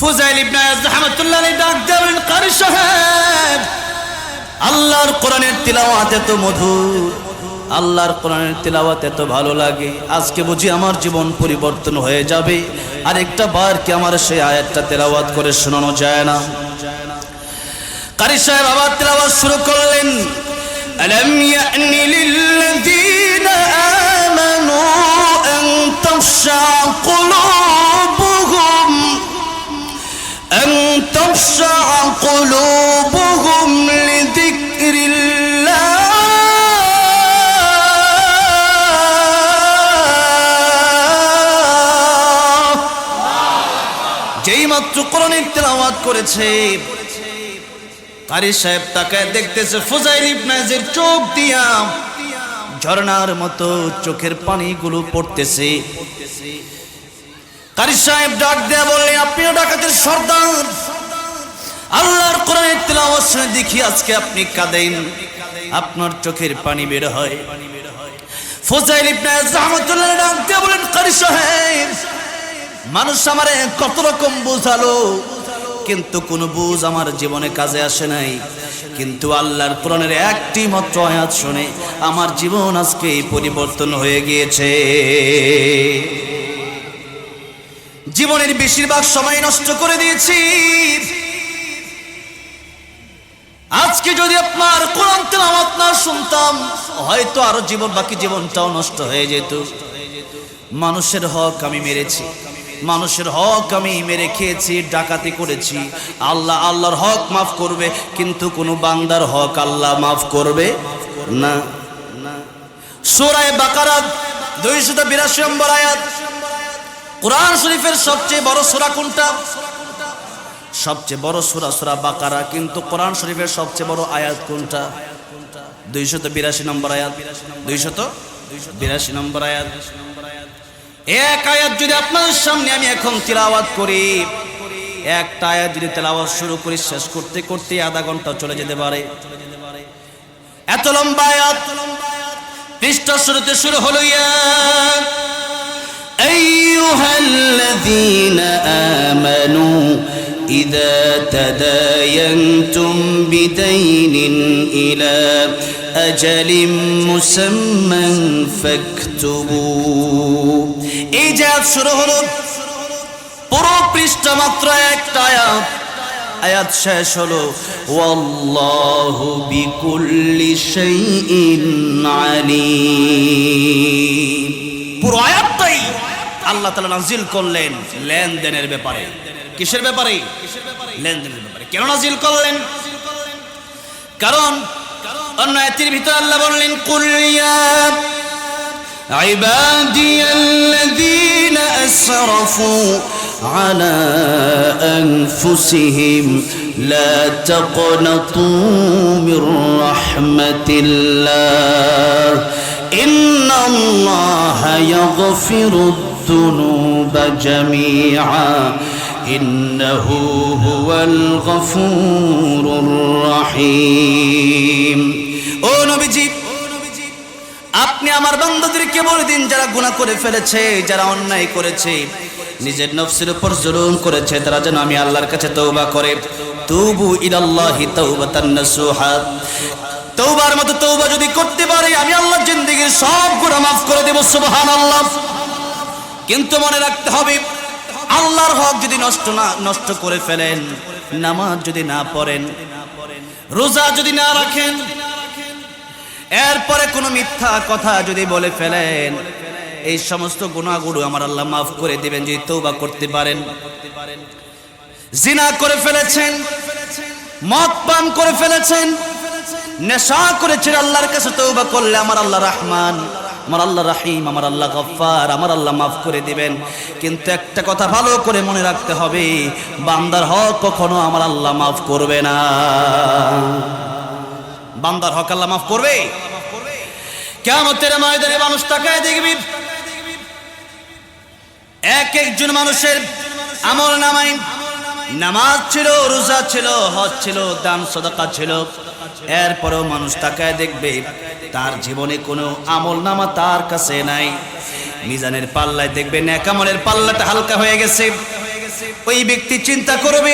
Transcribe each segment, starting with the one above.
ফুজাইল রহমাতুল্লাহ ডাক সাহেব, আল্লাহর কোরআনের তিলাওয়াত এত মধুর, আল্লাহর কোরআনের তিলাওয়াত এত ভালো লাগে, আজকে বুঝি আমার জীবন পরিবর্তন হয়ে যাবে। আর একটা বার কি আমার সেই আয়াতটা তেলাওয়াত করে শোনানো যায় না? কারি সাহেব আবার তেলাওয়াত শুরু করলেন تخشع قلوبهم لذكر الله যেই মাত্র কোরআনের তেলাওয়াত করেছে কারি সাহেব তাকায় দেখতেছে ফুজাইল ইবনাজের চোখ দিয়া ঝর্ণার মতো চোখের পানিগুলো পড়তেছে কারি সাহেব ডাক দেয়া বললে আপনিও ডাকাতের সর্দার আল্লাহর কোরআনের তেলাওয়াত শুনে দেখি আজকে আপনি কাঁদেন। আপনার চোখের পানি বের হয়। ফুজাইল ইবনাজ রহমতুল্লাহ ডাক বলেন, কারি সাহেব, মানুষ আমারে কত রকম বোঝালো, কিন্তু কোন বুঝ আমার জীবনে কাজে আসে নাই। কিন্তু আল্লাহর কোরআনের একটি মাত্র আয়াত শুনে আমার জীবন আজকে পরিবর্তন হয়ে গিয়েছে। জীবনের বেশিরভাগ সময় নষ্ট করে দিয়েছি। আজকে যদি আপনার কোরআন তেলাওয়াত না শুনতাম, হয়তো আরও জীবন, বাকি জীবনটাও নষ্ট হয়ে যেত। মানুষের হক আমি মেরেছি। মানুষের হক আমি মেরে খেয়েছি, ডাকাতি করেছি। আল্লাহ, আল্লাহর হক মাফ করবে, কিন্তু কোনো বান্দার হক আল্লাহ মাফ করবে না। সুরায় বাকারাত দুইশত বিরাশি নম্বর আয়াত। কোরআন শরীফের সবচেয়ে বড় সূরা কোনটা? সবচেয়ে বড় সুরা সুরা বাকারা, কিন্তু কোরআন শরীফের সবচেয়ে বড় আয়াত কোনটা? দুইশত বিরাশি নম্বর আয়াত। দুইশত বিরাশি নম্বর আয়াত। এক আয়াত যদি আপনাদের সামনে আমি এখন তিলাওয়াত করি, একটা আয়াত যদি তেলাওয়াত শুরু করি, শেষ করতে করতে আধা ঘণ্টা চলে যেতে পারে। এত লম্বা আয়াত, পৃষ্ঠ শুরুতে শুরু হলো ইয়া, আইয়ুহাল্লাযীনা إذا تداينتم بدين إلى أجل مسمى فاكتبوا إيجاد শুরু হলো পুরো পৃষ্ঠা মাত্র একটা আয়াত আয়াত শেষ হলো ওয়াল্লাহু বিকুল্লি শাইইন আলিম পুরো আয়াতটাই আল্লাহ তাআলা নাজিল করলেন লেনদেনের ব্যাপারে কিসের ব্যাপারে লেনদেনের ব্যাপারে কেন নাজিল করলেন কারণ অন্য আয়াতের ভিতরে আল্লাহ বললেন কুল ইয়া عبادي الذين أسرفوا على أنفسهم لا تقنطوا من رحمة الله إن الله يغفر الذنوب جميعا إنه هو الغفور الرحيم ও নবীজি আপনি আমার বান্দাদেরকে বলে দিন যারা গুনাহ করে ফেলেছে যারা অন্যায় করেছে নিজের নফসের উপর জুলুম করেছে তারা যেন আমি আল্লাহর কাছে তওবা করে তুবু ইলাল্লাহি তাওবাতান নাসুহা তওবার মতো তওবা যদি করতে পারে আমি আল্লাহর জিন্দেগীর সব গুনাহ মাফ করে দেব সুবহানাল্লাহ কিন্তু মনে রাখতে হবে আল্লাহর হক যদি নষ্ট না, নষ্ট করে ফেলেন, নামাজ যদি না পড়েন, রোজা যদি না রাখেন, এরপরে কোনো মিথ্যা কথা যদি বলে ফেলেন, এই সমস্ত গুণাগুলো আমার আল্লাহ মাফ করে দিবেন, যদি তৌবা করতে পারেন। জিনা করে ফেলেছেন, মদ পান করে ফেলেছেন, নেশা করেছেন, আল্লাহর কাছে তৌবা করলে আমার আল্লাহ রহমান। আমার আল্লাহ রাহিম, আমার আল্লাহ গফার আমার আল্লাহ মাফ করে দিবেন। কিন্তু একটা কথা ভালো করে মনে রাখতে হবে, বান্দার হক কখনো আমার আল্লাহ মাফ করবে না। বান্দার হক আল্লাহ মাফ করবে? কেমতের ময়দানে মানুষ তাকায় দেখবি এক একজন মানুষের আমল নামাই নামাজ ছিল, রোজা ছিল, হজ ছিল, দান, সদাকা ছিল। এরপরেও মানুষ তাকায় দেখবে তার জীবনে কোনো আমল নামা তার কাছে নাই। মিজানের পাল্লায় দেখবে ন্যাকামলের পাল্লাটা হালকা হয়ে গেছে। ওই ব্যক্তি চিন্তা করবে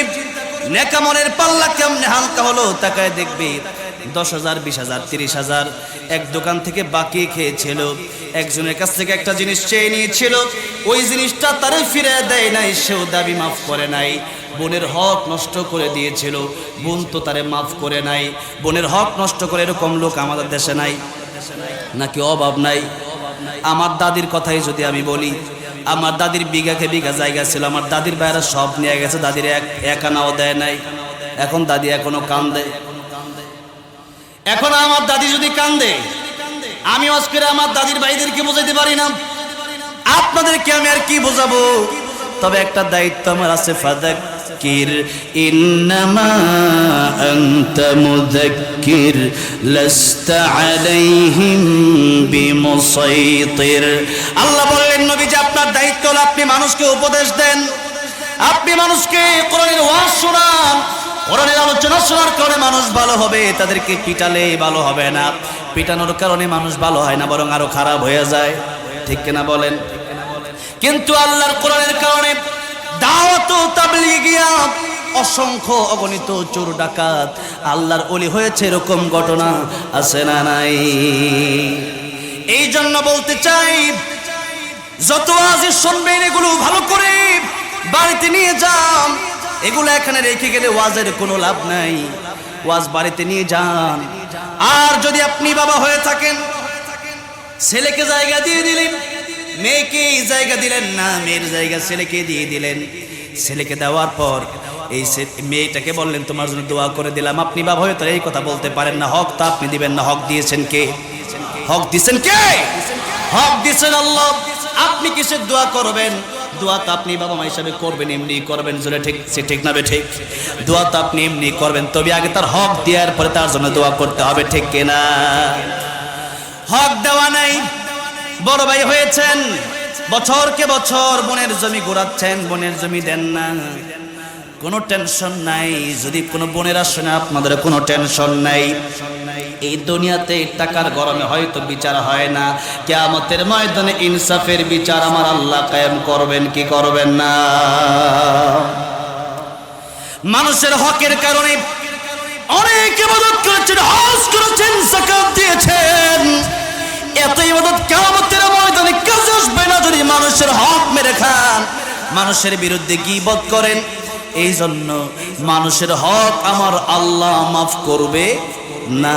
নেকামনের পাল্লা কেমনে হালকা হলো? তাকায় দেখবে দশ হাজার, বিশ হাজার, তিরিশ হাজার এক দোকান থেকে বাকি খেয়েছিল। একজনের কাছ থেকে একটা জিনিস চেয়ে নিয়েছিল। ওই জিনিসটা তারে ফিরে দেয় নাই, সেও দাবি মাফ করে নাই। বোনের হক নষ্ট করে দিয়েছিল। বোন তো তারে মাফ করে নাই। বোনের হক নষ্ট করে এরকম লোক আমাদের দেশে নাই। নাকি অভাব নাই? আমার দাদির কথাই যদি আমি বলি, আমার দাদির বিঘাকে বিঘা জায়গা ছিল, আমার দাদির বাইরে সব নিয়ে গেছে, দাদির এক এক আনাও দেয় নাই। এখন দাদি এখনও কান্দে। এখন আমার দাদি যদি কান্দে, আমি অস্করে আমার দাদির ভাইদেরকে বোঝাইতে পারি না। আপনাদেরকে আমি আর কি বোঝাবো? তবে একটা দায়িত্ব আমার আছে ফাদাক্কির ইন্নামা আনতা মুযাক্কির লাস্তা আলাইহিম বিমুসাইতির। আল্লাহ বললেন নবী যে আপনার দায়িত্ব হলো আপনি মানুষকে উপদেশ দেন। আপনি মানুষকে কোরআনের ওয়াজ শোনান। কোরআনের আলোচনা শোনার কারণে মানুষ ভালো হবে, তাদেরকে পিটালে ভালো হবে না। পিটানোর কারণে মানুষ ভালো হয় না, বরং আরও খারাপ হয়ে যায়। ঠিক কিনা বলেন? কিন্তু আল্লাহর কোরআনের কারণে দাওয়াত তাবলিগিয়া অসংখ্য অগণিত চোর ডাকাত। আল্লাহর অলি হয়েছে এরকম ঘটনা আছে না নাই? এই জন্য বলতে চাই, যত আজই শুনবেন এগুলো ভালো করে বাড়িতে নিয়ে যান। এগুলো এখানে রেখে গেলে ওয়াজের কোনো লাভ নাই। ওয়াজ বাড়িতে নিয়ে যান। আর যদি আপনি বাবা হয়ে থাকেন, ছেলেকে জায়গা দিয়ে দিলেন মেয়েকে এই জায়গা দিলেন না, মেয়ের জায়গা ছেলেকে দিয়ে দিলেন। ছেলেকে দেওয়ার পর এই মেয়েটাকে বললেন, তোমার জন্য দোয়া করে দিলাম। আপনি বাবা হয়ে তো এই কথা বলতে পারেন না। হক তা আপনি দিবেন না। হক দিয়েছেন কে? হক দিয়েছেন কে? হক দিয়েছেন আল্লাহ। আপনি কিসের দোয়া করবেন? দোয়া তো আপনি বাবা মা হিসাবে করবেন এমনি করবেন। জোরে ঠিক, সে ঠিক নাবে ঠিক? দোয়া তো আপনি এমনি করবেন। তবে আগে তার হক দেওয়ার পরে তার জন্য দোয়া করতে হবে, ঠিক কিনা? হক দেওয়া নাই। বড় ভাই হয়েছেন। বছরকে বছর বোনের জমি ঘোরাচ্ছেন, বোনের জমি দেন না। কোনো টেনশন নাই, যদি কোনো বোনের আসে না, আপনাদের কোনো টেনশন নাই। এই দুনিয়াতে টাকার গরমে হয়তো বিচার হয় না। কেয়ামতের ময়দানে ইনসাফের বিচার আমার আল্লাহ কায়েম করবেন, কি করবেন না? মানুষের হকের কারণে অনেক ইবাদত করেছেন, হজ করেছেন জাকাত দিয়েছেন। এত ইবাদত কেমতের ময়দানে কাজে আসবে না যদি মানুষের হক মেরে খান। মানুষের বিরুদ্ধে কি বোধ করেন। এই জন্য মানুষের হক আমার আল্লাহ মাফ করবে। না।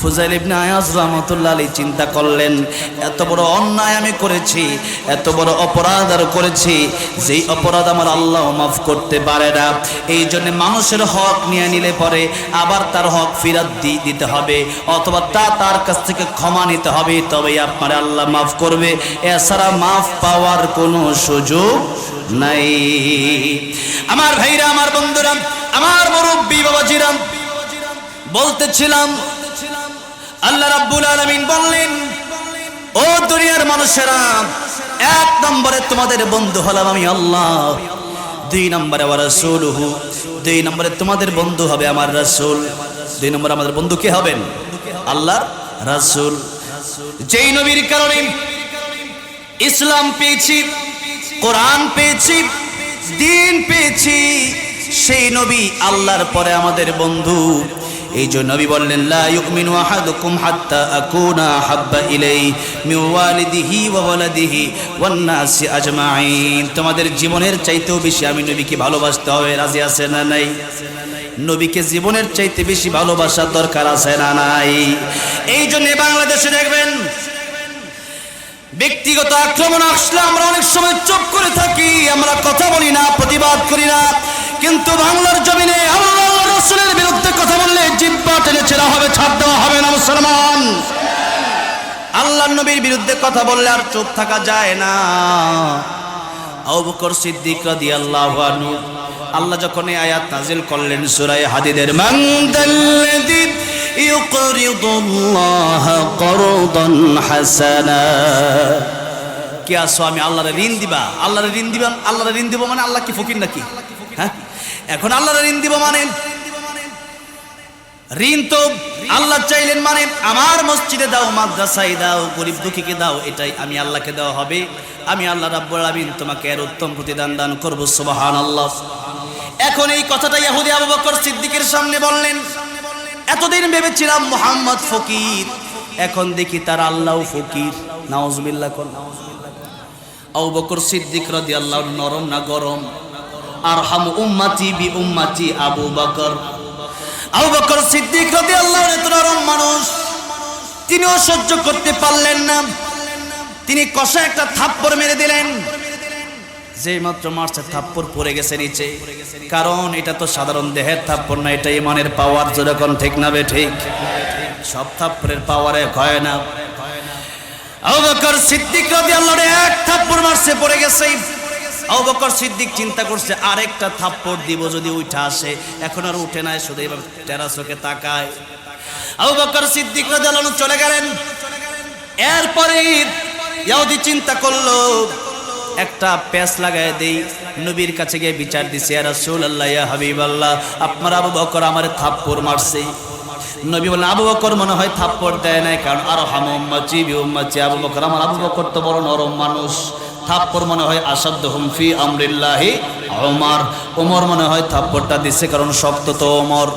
ফুজাইল ইবনে আয়াজ রহমতুল্লাহ আলী চিন্তা করলেন, এত বড় অন্যায় আমি করেছি, এত বড় অপরাধ আর করেছি, যেই অপরাধ আমার আল্লাহ মাফ করতে পারে না। এই জন্য মানুষের হক নিয়ে নিলে পরে আবার তার হক ফিরাত দিয়ে দিতে হবে, অথবা তা তার কাছ থেকে ক্ষমা নিতে হবে, তবেই আপনার আল্লাহ মাফ করবে। এছাড়া মাফ পাওয়ার কোনো সুযোগ নাই। আমার ভাইরা, আমার বন্ধুরা, আমার মুরব্বী বাবাজিরাম বলতেছিলাম, আল্লাহ রাব্বুল আলামিন বললেন, ও দুনিয়ার মানুষেরা, এক নম্বরে তোমাদের বন্ধু হলাম আমি আল্লাহ, দুই নম্বরে আমার রাসূলুহু, দুই নম্বরে তোমাদের বন্ধু হবে আমার রাসূল, দুই নম্বরে আমাদের বন্ধু কে হবেন? আল্লাহর রাসূল। যেই নবীর কারণে ইসলাম পেয়েছি, কোরআন পেয়েছি, দিন পেয়েছি, সেই নবী আল্লাহর পরে আমাদের বন্ধু। এই জন্য নবী বললেন, লা ইউমিনু আহাদুকুম হাত্তা আকুনা হাব্বা ইলাই মিন ওয়ালিদিহি ওয়া ওয়ালাদিহি ওয়ান নাসি আজমাইন। তোমাদের জীবনের চাইতেও বেশি আমি নবীকে ভালোবাসতে হবে, রাজি আছে না নাই? নবীকে জীবনের চাইতে বেশি ভালোবাসার দরকার আছে না নাই? এই জন্য বাংলাদেশে দেখবেন, ব্যক্তিগত আক্রমণ আসলে আমরা অনেক সময় চুপ করে থাকি, আমরা কথা বলি না, প্রতিবাদ করি না, কিন্তু বাংলার জমিনে আল্লাহ রসুলের বিরুদ্ধে কথা বললে জিব্বা টেনে ছেড়া হবে, ছাড় দেওয়া হবে না, মুসলমান। আল্লাহ নবীর বিরুদ্ধে কথা বললে আর চুপ থাকা যায় না। আবু বকর সিদ্দিক রাদিয়াল্লাহু আনহু, আল্লাহ যখন এই আয়াত নাজিল করলেন সূরা হাদিদের, মান দাল্লাযী ইউকরিদুল্লাহ করদান হাসানা। কে আসো আমি আল্লাহরে ঋণ দিবা? আল্লাহরে ঋণ দিবা? আল্লাহরে ঋণ দিব মানে আল্লাহ কি ফকির নাকি? হ্যাঁ? এখন আল্লাহরে ঋণ দিব মানে ঋণ তো আল্লাহ চাইলেন মানে আমার মসজিদে দাও, মাদ্রাসায় দাও, গরিব দুঃখীকে দাও, এটাই আমি আল্লাহকে দেওয়া হবে। আমি আল্লাহ রাব্বুল আলামিন তোমাকে এর উত্তম প্রতিদান দান করব, সুবহানাল্লাহ। এখন এই কথাটা ইহুদি আবু বকর সিদ্দিকের সামনে বললেন, এতদিন ভেবেছিলাম মোহাম্মদ ফকির, এখন দেখি তার আল্লাহ ফকির। নাউজুবিল্লাহ কোন আবু বকর সিদ্দিক রাদিয়াল্লাহু নরম না গরম? আরহাম উম্মতি বি উম্মতি আবু বকর। আবু বকর সিদ্দিক রাদিয়াল্লাহু এত নরম মানুষ। তিনিও সহ্য করতে পারলেন না। তিনি কষা একটা থাপ্পড় মেরে দিলেন। যে মাত্র মারছে, থাপ্পড় পড়ে গেছে নিচে। কারণ এটা তো সাধারণ দেহের থাপ্পড় না, এটা ইমানের পাওয়ার যেরকম, ঠিক না বে ঠিক? সব থাপ্পড়ের পাওয়ারে হয় না। আবু বকর সিদ্দিক রাদিয়াল্লাহু এক থাপ্পড় মারছে, পড়ে গেছে। আবু বকর সিদ্দিক চিন্তা করছে, আরেকটা থাপ্পড় দিব যদি উঠে আসে। এখন আর উঠে নাই, শুধু এবার টেরাসোকে তাকায়। আবু বকর সিদ্দিক রাদিয়াল্লাহু চলে গেলেন। এরপরে ইহুদি চিন্তা করল, একটা প্যাস লাগায় দেই, নবীর কাছে গিয়ে বিচার দিছে, ইয়া রাসূলুল্লাহ, ইয়া হাবিবাল্লাহ, আপনার আবু বকর আমার থাপ্পড় মারছে। নবী বলেন আবু বকর মনে হয় থাপ্পড় দেয় নাই, কারণ আরও হাম উম্মাচি বি উম্মাচি আবু বকর আমার আবু বকর তো বড় নরম মানুষ। থাপ্পড় মনে হয় আসাদ হুমফি আমরিল্লাহি ওমর ওমর মনে হয় থাপ্পরটা দিচ্ছে কারণ শক্ত তো ওমর